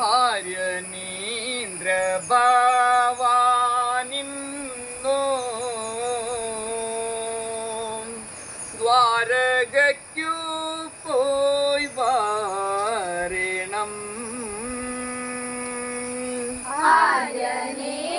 ആര്യനീന്ദ്രഭാവാനിന്നോ ദ്വാരകയ്ക്കു പോയി വാരണം. ദ്വാരകയ്ക്കു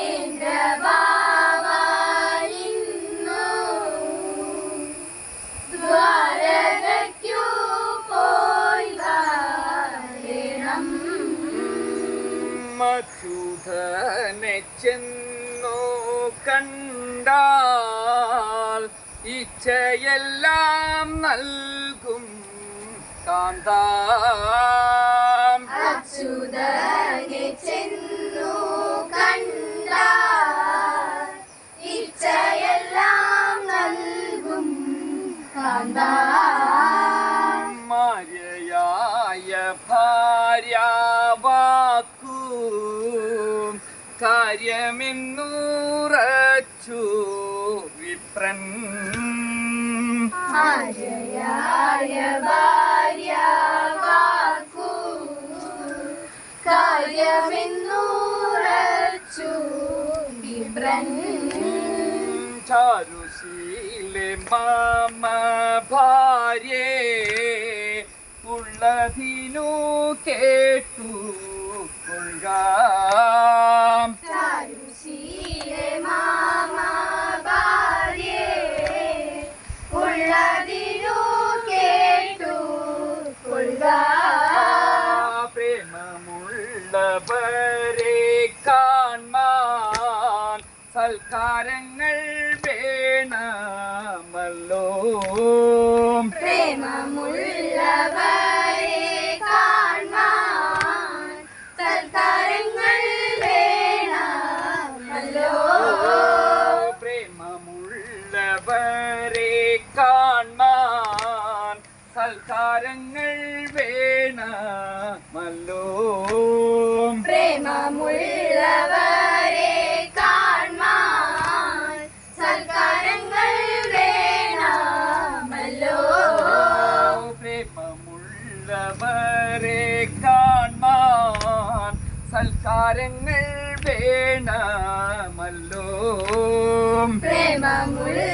മധുധനെ ചെന്നോ കണ്ടാൽ ഇച്ഛയെല്ലാം നൽകും കാന്താം. അച്യുതനെ ചെന്നു കണ്ടാൽ ഇച്ഛയെല്ലാം നൽകും കാന്താ. മാര്യയായ ഭാര്യാവാക്കു കാര്യമെന്നുറച്ചു വിപ്രൻ. കാര്യമെന്നുറച്ചു ചാരുശീലെ മാമ ഭാര്യേ ഉള്ളതിനു കേട്ടു ഉള്ളതിനു കേട്ടു. പ്രേമമുള്ളവരെ കാൺമാൻ സൽക്കാരങ്ങൾ വേണമല്ലോ. പ്രേമമുള്ളവരെ സൽക്കാരങ്ങൾ വേണമല്ലോ പ്രേമമുള്ളവരെ കാണാൻ സൽക്കാരങ്ങൾ വേണമല്ലോ പ്രേമമുള്ളവരെ കാൺമാൻ സൽക്കാരങ്ങൾ വേണമല്ലോ പ്രേമമുള്ളവരെ